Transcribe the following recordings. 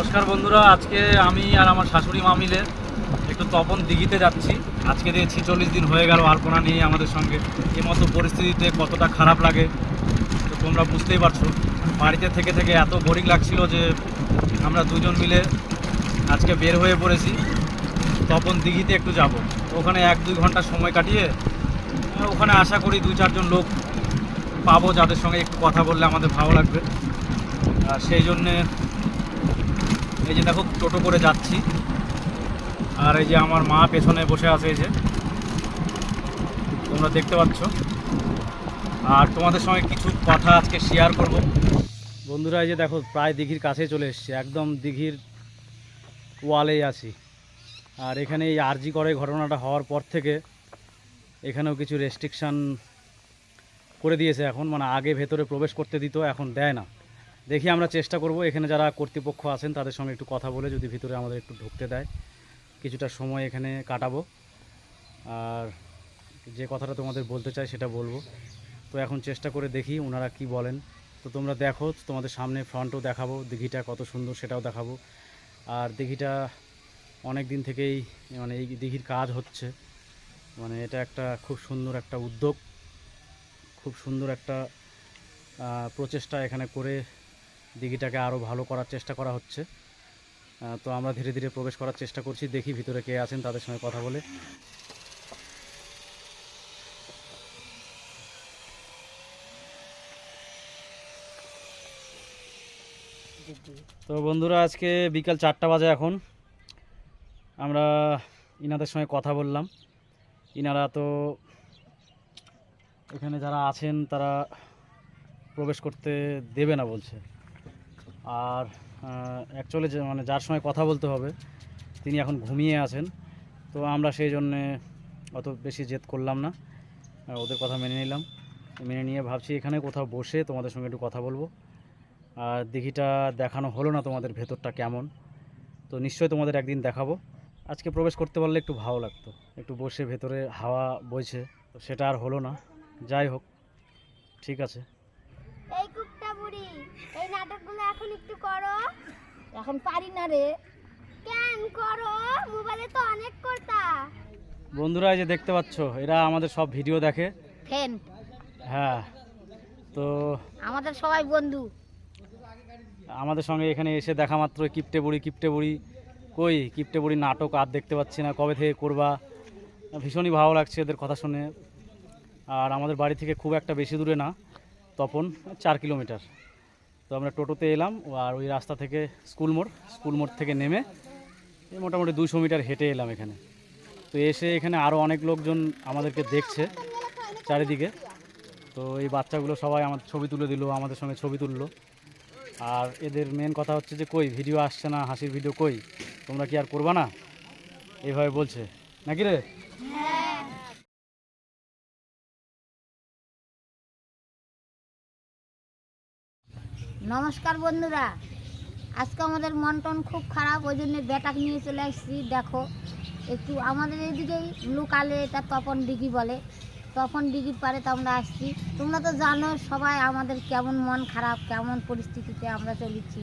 নমস্কার বন্ধুরা, আজকে আমি আর আমার শাশুড়ি মা মিলে একটু তপন দিঘিতে যাচ্ছি। আজকে দিয়ে ছিচল্লিশ দিন হয়ে গেল আলপনা নিয়ে আমাদের সঙ্গে। এই মতো পরিস্থিতিতে কতটা খারাপ লাগে, তো তোমরা বুঝতেই পারছ। বাড়িতে থেকে থেকে এত বোরিং লাগছিল যে আমরা দুজন মিলে আজকে বের হয়ে পড়েছি। তপন দিঘিতে একটু যাব। ওখানে এক দুই ঘণ্টা সময় কাটিয়ে, ওখানে আশা করি দুই চারজন লোক পাবো যাদের সঙ্গে একটু কথা বললে আমাদের ভালো লাগবে। আর সেই জন্যে এই যে দেখো, টোটো করে যাচ্ছি। আর এই যে আমার মা পেছনে বসে আছে এই যে। তোমরা দেখতে পাচ্ছ। আর তোমাদের সঙ্গে কিছু কথা আজকে শেয়ার করব। বন্ধুরা, এই যে দেখো, প্রায় দিঘির কাছে চলে এসছে। একদম দিঘির ওয়ালেই আছি। আর এখানে এই আরজি করে ঘটনাটা হওয়ার পর থেকে এখানেও কিছু রেস্ট্রিকশান করে দিয়েছে এখন। মানে আগে ভেতরে প্রবেশ করতে দিত, এখন দেয় না। দেখি আমরা চেষ্টা করব। এখানে যারা কর্তৃপক্ষ আছেন, তাদের সঙ্গে একটু কথা বলে যদি ভিতরে আমাদের একটু ঢুকতে দেয়। কিছুটা সময় এখানে কাটাবো। আর যে কথাটা তোমাদের বলতে চাই সেটা বলব। তো এখন চেষ্টা করে দেখি ওনারা কি বলেন। তো তোমরা দেখো, তোমাদের সামনে ফ্রন্টও দেখাবো। দিঘিটা কত সুন্দর সেটাও দেখাবো। আর দিঘিটা অনেক দিন থেকেই মানে এই দিঘির কাজ হচ্ছে। মানে এটা একটা খুব সুন্দর একটা উদ্যোগ। খুব সুন্দর একটা প্রচেষ্টা এখানে করে দিঘিটাকে আরও ভালো করার চেষ্টা করা হচ্ছে। তো আমরা ধীরে ধীরে প্রবেশ করার চেষ্টা করছি, দেখি ভিতরে কে আছেন, তাদের সঙ্গে কথা বলে। তো বন্ধুরা, আজকে বিকাল চারটা বাজে এখন। আমরা ইনাদের সঙ্গে কথা বললাম। ইনারা তো এখানে যারা আছেন, তারা প্রবেশ করতে দেবে না বলছে। আর অ্যাকচুয়ালি যে মানে যার সঙ্গে কথা বলতে হবে, তিনি এখন ঘুমিয়ে আছেন। তো আমরা সেই জন্যে অত বেশি জেদ করলাম না। ওদের কথা মেনে নিলাম। মেনে নিয়ে ভাবছি এখানে কোথাও বসে তোমাদের সঙ্গে একটু কথা বলব। আর দিঘিটা দেখানো হলো না তোমাদের ভেতরটা কেমন। তো নিশ্চয়ই তোমাদের একদিন দেখাবো। আজকে প্রবেশ করতে পারলে একটু ভালো লাগতো। একটু বসে ভেতরে হাওয়া বইছে। তো সেটা আর হলো না। যাই হোক, ঠিক আছে এই কুকটা বুড়ি এই নাটকগুলো এখন একটু করো। এখন পারি না রে। কেন করো? মোবাইলে তো অনেক করতা বন্ধুরা এই যে দেখতে পাচ্ছ এরা আমাদের সব ভিডিও দেখে। ফেন হ্যাঁ তো আমাদের সবাই বন্ধু। আমাদের সঙ্গে এখানে এসে দেখা মাত্র কিপটে বুড়ি কিপটে বুড়ি কই কিপটে বুড়ি নাটক আর দেখতে পাচ্ছি না কবে থেকে করবা? ভীষণই ভালো লাগছে এদের কথা শুনে। আর আমাদের বাড়ি থেকে খুব একটা বেশি দূরে না তপন চার কিলোমিটার। তো আমরা টোটোতে এলাম আর ওই রাস্তা থেকে স্কুল মোড় স্কুল মোড় থেকে নেমে মোটামুটি দুশো মিটার হেঁটে এলাম এখানে। তো এসে এখানে আরও অনেক লোকজন আমাদেরকে দেখছে চারিদিকে। তো এই বাচ্চাগুলো সবাই আমার ছবি তুলে দিল, আমাদের সঙ্গে ছবি তুললো। আর এদের মেন কথা হচ্ছে যে, কই ভিডিও আসছে না, হাসির ভিডিও কই? তোমরা কি আর করবা না? এইভাবে বলছে। নাকি রে? নমস্কার বন্ধুরা। আজকে আমাদের মন টন খুব খারাপ, ওই জন্য বেটাক নিয়ে চলে আসছি, দেখো। একটু আমাদের এদিকেই লোকালে এটা তপন ডিগি বলে। তপন ডিগির পারে তো আমরা আসছি। তোমরা তো জানো সবাই আমাদের কেমন মন খারাপ, কেমন পরিস্থিতিতে আমরা চলেছি।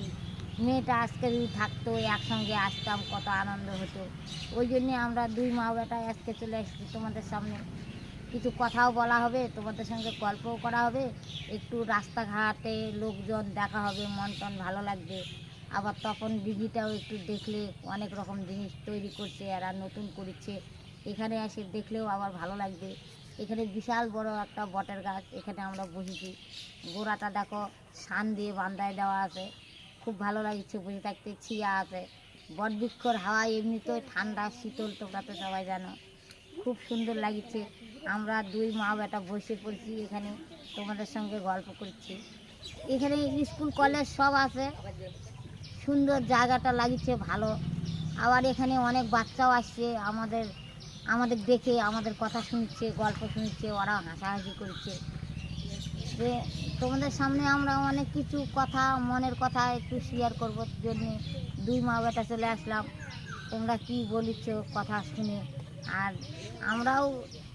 মেয়েটা আজকে যদি থাকতো, একসঙ্গে আসতাম, কত আনন্দ হতো। ওই জন্যে আমরা দুই মা বেটা আজকে চলে আসছি তোমাদের সামনে। কিছু কথাও বলা হবে, তোমাদের সঙ্গে গল্পও করা হবে, একটু রাস্তাঘাটে লোকজন দেখা হবে, মন টন ভালো লাগবে। আবার তখন দিঘিটাও একটু দেখলে অনেক রকম জিনিস তৈরি করছে, এরা নতুন করেছে। এখানে এসে দেখলেও আবার ভালো লাগবে। এখানে বিশাল বড় একটা বটের গাছ, এখানে আমরা বসেছি। গোড়াটা দেখো, শান দিয়ে বান্দায় দেওয়া আছে। খুব ভালো লাগছে বসে থাকতে, ছিয়া আছে। বটবৃক্ষর হাওয়া এমনিতেও ঠান্ডা, শীতল, তোমরা তো সবাই জানো। খুব সুন্দর লাগছে। আমরা দুই মা বেটা বসে পড়ছি এখানে, তোমাদের সঙ্গে গল্প করছি। এখানে স্কুল, কলেজ সব আছে। সুন্দর জায়গাটা লাগছে, ভালো। আবার এখানে অনেক বাচ্চাও আসছে, আমাদের আমাদের দেখে, আমাদের কথা শুনছে, গল্প শুনছে ওরা হাসাহাসি করছে। যে তোমাদের সামনে আমরা অনেক কিছু কথা, মনের কথা একটু শেয়ার করব। জন্যে দুই মা বেটা চলে আসলাম। তোমরা কি বলিছ কথা শুনে? আর আমরাও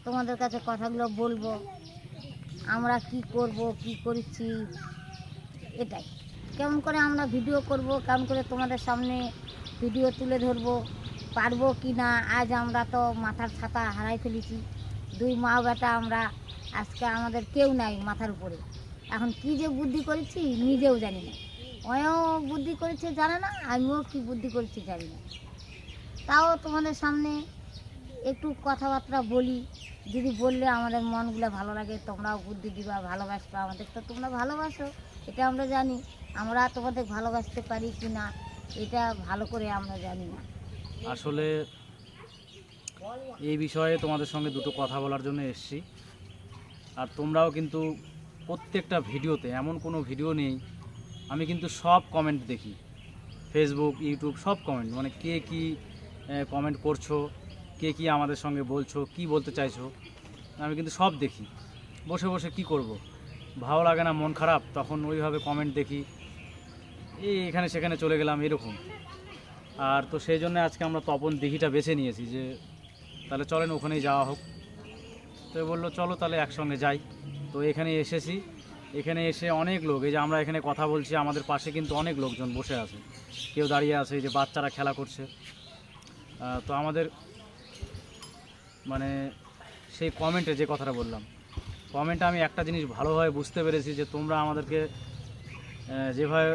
তোমাদের কাছে কথাগুলো বলব। আমরা কি করব, কি করেছি, এটাই। কেমন করে আমরা ভিডিও করব, কেমন করে তোমাদের সামনে ভিডিও তুলে ধরবো, পারব কি না, আজ আমরা তো মাথার ছাতা হারাই ফেলেছি। দুই মা বেটা আমরা, আজকে আমাদের কেউ নাই মাথার উপরে। এখন কি যে বুদ্ধি করেছি, নিজেও জানি না। ওও বুদ্ধি করেছে, জানে না, আমিও কি বুদ্ধি করেছি, জানি না। তাও তোমাদের সামনে একটু কথাবার্তা বলি। যদি বললে আমাদের মনগুলো ভালো লাগে, তোমরাও বুদ্ধি দিবা, ভালোবাসবা আমাদের। তো তোমরা ভালোবাসো, এটা আমরা জানি। আমরা তোমাদের ভালোবাসতে পারি কি না, এটা ভালো করে আমরা জানি না। আসলে এই বিষয়ে তোমাদের সঙ্গে দুটো কথা বলার জন্য এসেছি। আর তোমরাও কিন্তু প্রত্যেকটা ভিডিওতে, এমন কোনো ভিডিও নেই, আমি কিন্তু সব কমেন্ট দেখি। ফেসবুক ইউটিউব সব কমেন্ট মানে কে কি কমেন্ট করছ কে কি আমাদের সঙ্গে বলছো, কি বলতে চাইছো, আমি কিন্তু সব দেখি। বসে বসে কি করব। ভালো লাগে না, মন খারাপ, তখন ওইভাবে কমেন্ট দেখি। এই এখানে সেখানে চলে গেলাম, এরকম। আর তো সেই জন্য আজকে আমরা তপন দিঘিটা বেছে নিয়েছি যে, তাহলে চলেন ওখানেই যাওয়া হোক। তো বলল, চলো তাহলে একসঙ্গে যাই। তো এখানে এসেছি। এখানে এসে অনেক লোক, এই যে আমরা এখানে কথা বলছি, আমাদের পাশে কিন্তু অনেক লোকজন বসে আছে। কেউ দাঁড়িয়ে আছে, এই যে বাচ্চারা খেলা করছে। তো আমাদের মানে সেই কমেন্টে যে কথাটা বললাম। কমেন্টে আমি একটা জিনিস ভালোভাবে বুঝতে পেরেছি যে তোমরা আমাদেরকে যেভাবে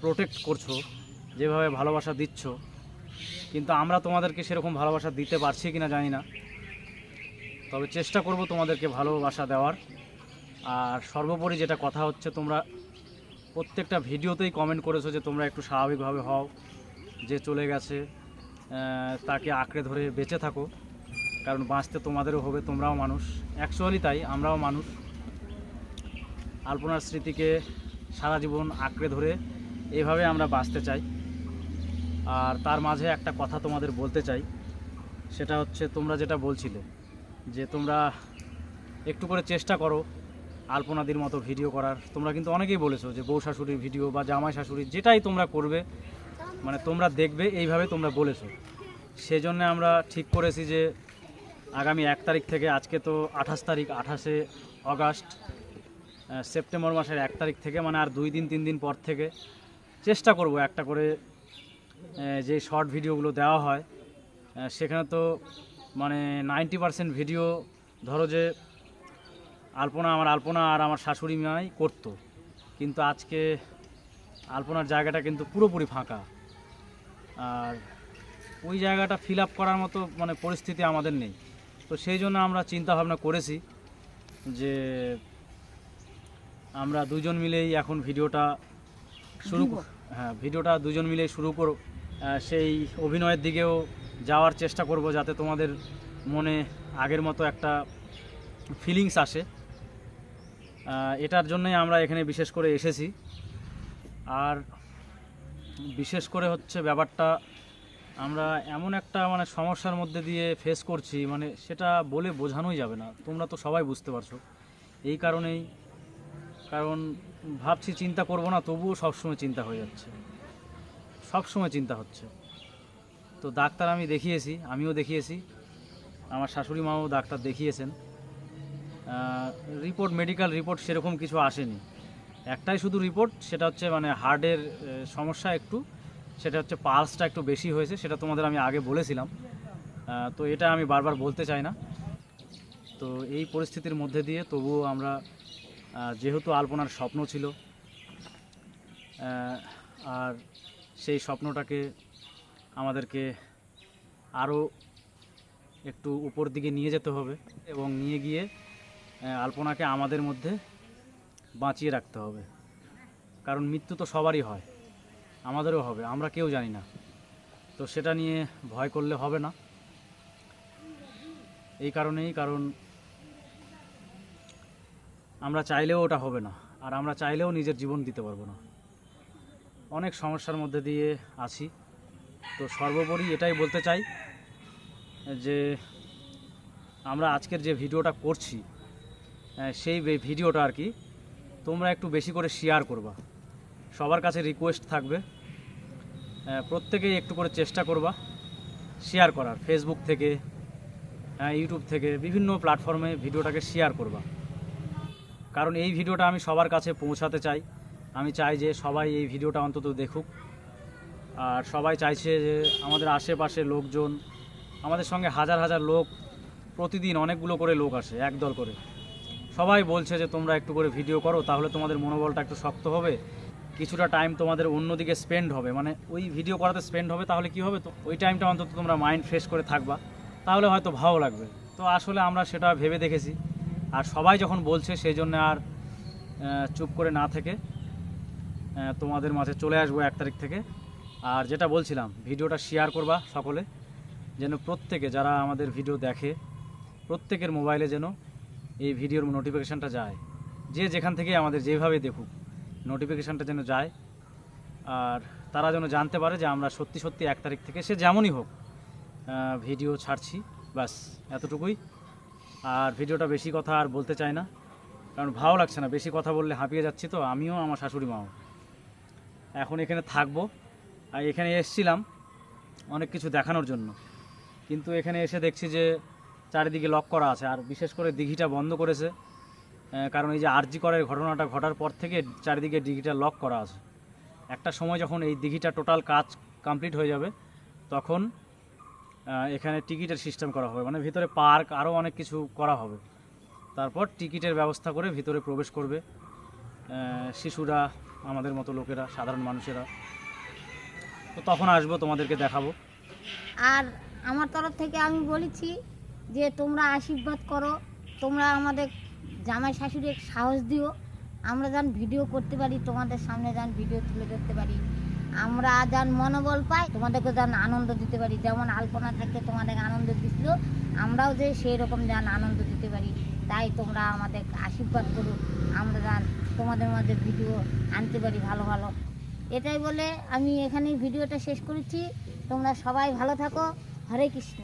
প্রোটেক্ট করছ, যেভাবে ভালোবাসা দিচ্ছ, কিন্তু আমরা তোমাদেরকে সেরকম ভালোবাসা দিতে পারছি কিনা জানি না। তবে চেষ্টা করব তোমাদেরকে ভালোবাসা দেওয়ার। আর সর্বোপরি যেটা কথা হচ্ছে, তোমরা প্রত্যেকটা ভিডিওতেই কমেন্ট করেছ যে তোমরা একটু স্বাভাবিকভাবে হও, যে চলে গেছে তাকে আঁকড়ে ধরে বেঁচে থাকো। কারণ বাঁচতে তোমাদেরও হবে, তোমরাও মানুষ। অ্যাকচুয়ালি তাই, আমরাও মানুষ। আলপনার স্মৃতিকে সারা জীবন আঁকড়ে ধরে এইভাবে আমরা বাঁচতে চাই। আর তার মাঝে একটা কথা তোমাদের বলতে চাই, সেটা হচ্ছে তোমরা যেটা বলছিলে, যে তোমরা একটু করে চেষ্টা করো আলপনাদির মতো ভিডিও করার। তোমরা কিন্তু অনেকেই বলেছ যে বউ শাশুড়ির ভিডিও বা জামাই শাশুড়ির যেটাই তোমরা করবে মানে তোমরা দেখবে, এইভাবে তোমরা বলেছ। সেজন্য আমরা ঠিক করেছি যে আগামী এক তারিখ থেকে, আজকে তো আঠাশ তারিখ, আঠাশে অগাস্ট সেপ্টেম্বর মাসের এক তারিখ থেকে মানে আর দুই দিন, তিন দিন পর থেকে চেষ্টা করব একটা করে যে শর্ট ভিডিওগুলো দেওয়া হয় সেখানে তো মানে নাইনটি পার্সেন্ট ভিডিও ধরো যে আলপনা, আমার আলপনা আর আমার শাশুড়ি মাই করতো। কিন্তু আজকে আলপনার জায়গাটা কিন্তু পুরোপুরি ফাঁকা। আর ওই জায়গাটা ফিল আপ করার মতো মানে পরিস্থিতি আমাদের নেই। তো সেই জন্য আমরা চিন্তা ভাবনা করেছি যে আমরা দুজন মিলেই এখন ভিডিওটা শুরু। হ্যাঁ ভিডিওটা দুজন মিলেই শুরু করো সেই অভিনয়ের দিকেও যাওয়ার চেষ্টা করব যাতে তোমাদের মনে আগের মতো একটা ফিলিংস আসে এটার জন্যই আমরা এখানে বিশেষ করে এসেছি আর বিশেষ করে হচ্ছে ব্যাপারটা আমরা এমন একটা মানে সমস্যার মধ্যে দিয়ে ফেস করছি মানে সেটা বলে বোঝানোই যাবে না। তোমরা তো সবাই বুঝতে পারছ। এই কারণেই, কারণ ভাবছি চিন্তা করব না, তবুও সবসময় চিন্তা হয়ে যাচ্ছে। সবসময় চিন্তা হচ্ছে। তো ডাক্তার আমি দেখিয়েছি, আমিও দেখিয়েছি। আমার শাশুড়ি মাও ডাক্তার দেখিয়েছেন। রিপোর্ট মেডিকেল রিপোর্ট সেরকম কিছু আসেনি। একটাই শুধু রিপোর্ট সেটা হচ্ছে মানে হার্টের সমস্যা একটু। সেটা হচ্ছে পালসটা একটু বেশি হয়েছে, সেটা তোমাদের আমি আগে বলেছিলাম। তো এটা আমি বারবার বলতে চাই না। তো এই পরিস্থিতির মধ্যে দিয়ে তবুও আমরা যেহেতু আলপনার স্বপ্ন ছিল আর সেই স্বপ্নটাকে আমাদেরকে আরও একটু উপর দিকে নিয়ে যেতে হবে এবং নিয়ে গিয়ে আলপনাকে আমাদের মধ্যে বাঁচিয়ে রাখতে হবে। কারণ মৃত্যু তো সবারই হয়। আমাদেরও হবে, আমরা কেউ জানি না। তো সেটা নিয়ে ভয় করলে হবে না। এই কারণেই, কারণ আমরা চাইলেও ওটা হবে না, আর আমরা চাইলেও নিজের জীবন দিতে পারব না। অনেক সমস্যার মধ্যে দিয়ে আছি। তো সর্বোপরি এটাই বলতে চাই যে, আমরা আজকের যে ভিডিওটা করছি সেই ভিডিওটা আর কি তোমরা একটু বেশি করে শেয়ার করবা। সবার কাছে রিকোয়েস্ট থাকবে প্রত্যেকেই একটু করে চেষ্টা করবা শেয়ার করার ফেসবুক থেকে ইউটিউব থেকে, বিভিন্ন প্ল্যাটফর্মে ভিডিওটাকে শেয়ার করবা। কারণ এই ভিডিওটা আমি সবার কাছে পৌঁছাতে চাই। আমি চাই যে সবাই এই ভিডিওটা অন্তত দেখুক। আর সবাই চাইছে যে আমাদের আশেপাশে লোকজন, আমাদের সঙ্গে হাজার হাজার লোক, প্রতিদিন অনেকগুলো করে লোক আসে, একদল করে। সবাই বলছে যে তোমরা একটু করে ভিডিও করো, তাহলে তোমাদের মনোবলটা একটু শক্ত হবে। কিছুটা টাইম তোমাদের অন্যদিকে স্পেন্ড হবে। মানে ওই ভিডিও করাতে স্পেন্ড হবে, তাহলে কি হবে তো? ওই টাইমটা অন্তত তোমরা মাইন্ড ফ্রেশ করে থাকবা। তাহলে হয়তো ভালো লাগবে। তো আসলে আমরা সেটা ভেবে দেখেছি। আর সবাই যখন বলছে সেই জন্য আর চুপ করে না থেকে তোমাদের মাঝে চলে আসব এক তারিখ থেকে। আর যেটা বলছিলাম, ভিডিওটা শেয়ার করবা সকলে, যেন প্রত্যেকে যারা আমাদের ভিডিও দেখে, প্রত্যেকের মোবাইলে যেন এই ভিডিওর নোটিফিকেশানটা যায়। যে যেখান থেকে আমাদের যেভাবে দেখুক। নোটিফিকেশানটা যেন যায়। আর তারা যেন জানতে পারে যে আমরা সত্যি সত্যি এক তারিখ থেকে সে যেমনই হোক ভিডিও ছাড়ছি। ব্যাস, এতটুকুই। আর ভিডিওটা বেশি কথা আর বলতে চাই না। কারণ ভালো লাগছে না, বেশি কথা বললে হাঁপিয়ে যাচ্ছি তো, আমিও আমার শাশুড়ি মাও। এখন এখানে থাকব। আর এখানে এসছিলাম অনেক কিছু দেখানোর জন্য। কিন্তু এখানে এসে দেখছি যে চারিদিকে লক করা আছে। আর বিশেষ করে দিঘিটা বন্ধ করেছে। কারণ এই যে আরজি করের ঘটনাটা ঘটার পর থেকে চারিদিকে দিঘিটা লক করা আছে। একটা সময় যখন এই দিঘিটা টোটাল কাজ কমপ্লিট হয়ে যাবে, তখন এখানে টিকিটের সিস্টেম করা হবে। মানে ভিতরে পার্ক আরও অনেক কিছু করা হবে। তারপর টিকিটের ব্যবস্থা করে ভিতরে প্রবেশ করবে। শিশুরা, আমাদের মতো লোকেরা, সাধারণ মানুষেরা। তো তখন আসব, তোমাদেরকে দেখাবো। আর আমার তরফ থেকে আমি বলেছি যে তোমরা আশীর্বাদ করো, তোমরা আমাদের জামাই শাশুড়ির সাহস দিও। আমরা যেন ভিডিও করতে পারি, তোমাদের সামনে যেন ভিডিও তুলে ধরতে পারি। আমরা যেন মনোবল পাই, তোমাদেরকে যেন আনন্দ দিতে পারি। যেমন আলপনা থাকে তোমাদের আনন্দ দিছিল আমরাও যে সেই রকম যেন আনন্দ দিতে পারি। তাই তোমরা আমাদের আশীর্বাদ করো। আমরা যেন তোমাদের মধ্যে ভিডিও আনতে পারি ভালো ভালো। এটাই বলে আমি এখানেই ভিডিওটা শেষ করেছি। তোমরা সবাই ভালো থাকো। হরে কৃষ্ণ।